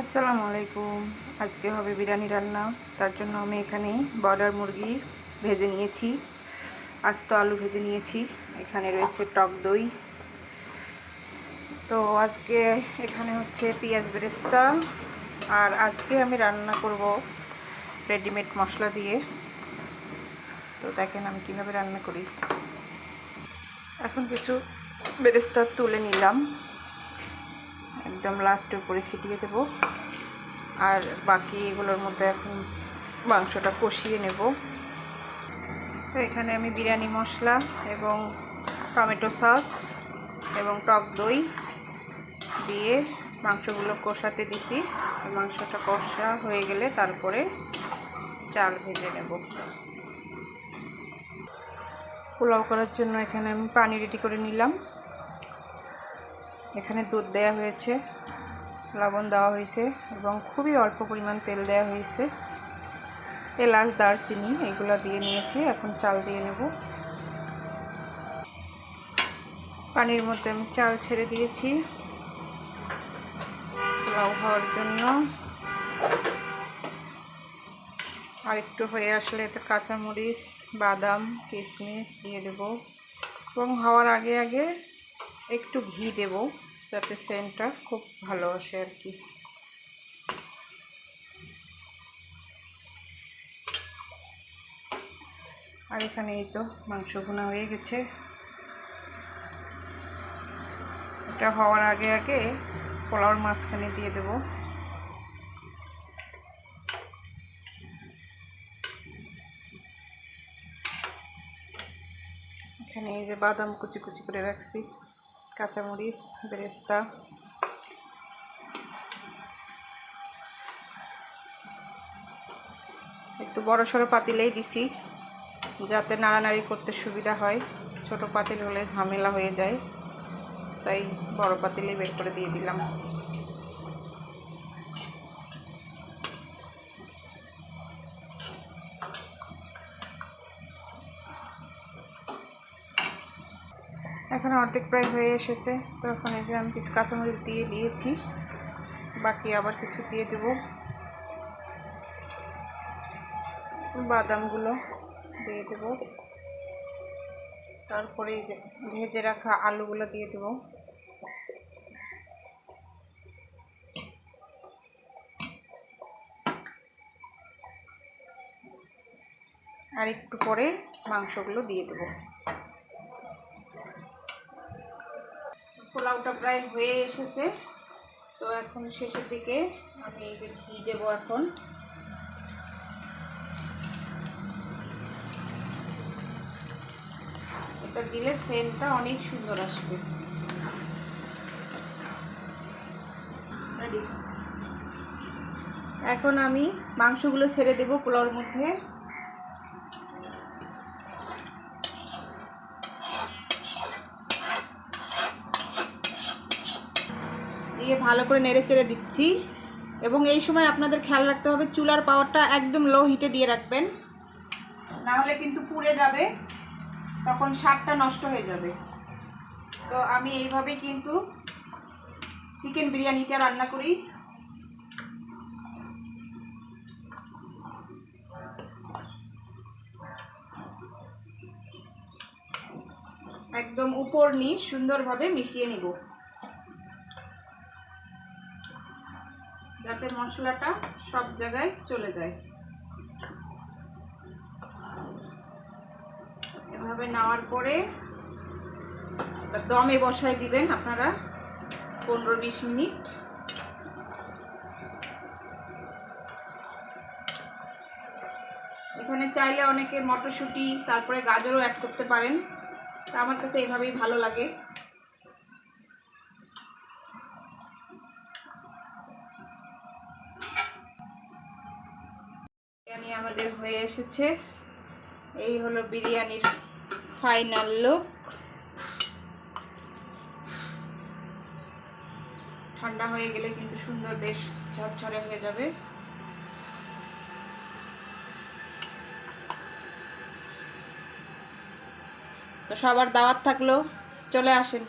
আসসালামু আলাইকুম। আজকে হবে বিরিয়ানি রান্না। তার জন্য আমি এখানে বয়লার মুরগি ভেজে নিয়েছি, আস্ত আলু ভেজে নিয়েছি। এখানে রয়েছে টক দই। তো আজকে এখানে হচ্ছে পেঁয়াজ বেরেস্তা। আর আজকে আমি রান্না করব রেডিমেড মশলা দিয়ে। তো দেখেন আমি কীভাবে রান্না করি। এখন কিছু বেরেস্তা তুলে নিলাম। একদম লাস্টে উপরে ছিটিয়ে দেবো আর বাকি এগুলোর মধ্যে এখন মাংসটা কষিয়ে নেব। তো এখানে আমি বিরিয়ানি মশলা এবং টমেটো সস এবং টক দই দিয়ে মাংসগুলো কষাতে দিছি। মাংসটা কষা হয়ে গেলে তারপরে চাল ভেজে নেব। পোলাও করার জন্য এখানে আমি পানি রেডি করে নিলাম। এখানে দুধ দেওয়া হয়েছে, লবণ দেওয়া হয়েছে এবং খুবই অল্প পরিমাণ তেল দেওয়া হয়েছে। এলাচ, দারচিনি এগুলো দিয়ে নিয়েছি, এখন চাল দিয়ে নেব। পানির মধ্যে আমি চাল ছেড়ে দিয়েছি। লাউ হওয়ার জন্য। আর একটু হয়ে আসলে এতে কাঁচামরিচ, বাদাম, কিশমিশ দিয়ে দেব। এবং হওয়ার আগে আগে একটু ঘি দেব। যাতে সেন্টটা খুব ভালো আসে আর কি। আর এখানে এই তো মাংস ভুনা হয়ে গেছে। এটা হওয়ার আগে আগে পোলাওর মাঝখানে দিয়ে দেব। এখানে এই যে বাদাম কুচি কুচি করে রাখছি। কাঁচামরিচ, বেরেস্তা। একটু বড় সড়ো পাতিলেই দিছি, যাতে নাড়ানাড়ি করতে সুবিধা হয়। ছোট পাতিল হলে ঝামেলা হয়ে যায়, তাই বড় পাতিলেই বের করে দিয়ে দিলাম। এখন অর্ধেক প্রায় হয়ে এসেছে, তো এখন এই যে আমি কিছু কাঁচামরিচ দিয়ে দিয়েছি, বাকি আবার কিছু দিয়ে দেব। বাদামগুলো দিয়ে দেব। তারপরে ভেজে রাখা আলুগুলো দিয়ে দেব। আর একটু পরে মাংসগুলো দিয়ে দেবো। পোলাওটা প্রায় হয়ে এসেছে। তো এখন শেষের দিকে আমি এই যে ঘি দেবো এখন। এটা দিলে সেন্টটা অনেক সুন্দর আসবে। এখন আমি মাংসগুলো ছেড়ে দেবো পোলাওর মধ্যে। দিয়ে ভালো করে নেড়ে চেড়ে দিচ্ছি। এবং এই সময় আপনাদের খেয়াল রাখতে হবে, চুলার পাওয়ারটা একদম লো হিটে দিয়ে রাখবেন। না হলে কিন্তু পুড়ে যাবে, তখন স্বাদটা নষ্ট হয়ে যাবে। তো আমি এইভাবেই কিন্তু চিকেন বিরিয়ানিটা রান্না করি। একদম উপর নিচ সুন্দরভাবে মিশিয়ে নিব। যাতে মশলাটা সব জায়গায় চলে যায়। এভাবে নেওয়ার পরে দমে বসায় দিবেন আপনারা পনেরো বিশ মিনিট। এখানে চাইলে অনেকে মটরশুঁটি, তারপরে গাজরও অ্যাড করতে পারেন। তা আমার কাছে এইভাবেই ভালো লাগে বিরিয়ানি আমাদের হয়ে এসেছে। এই হলো বিরিয়ানির ফাইনাল লুক। ঠান্ডা হয়ে গেলে কিন্তু সুন্দর বেশ ঝরঝরে হয়ে যাবে। তো সবার দাওয়াত থাকল, চলে আসেন।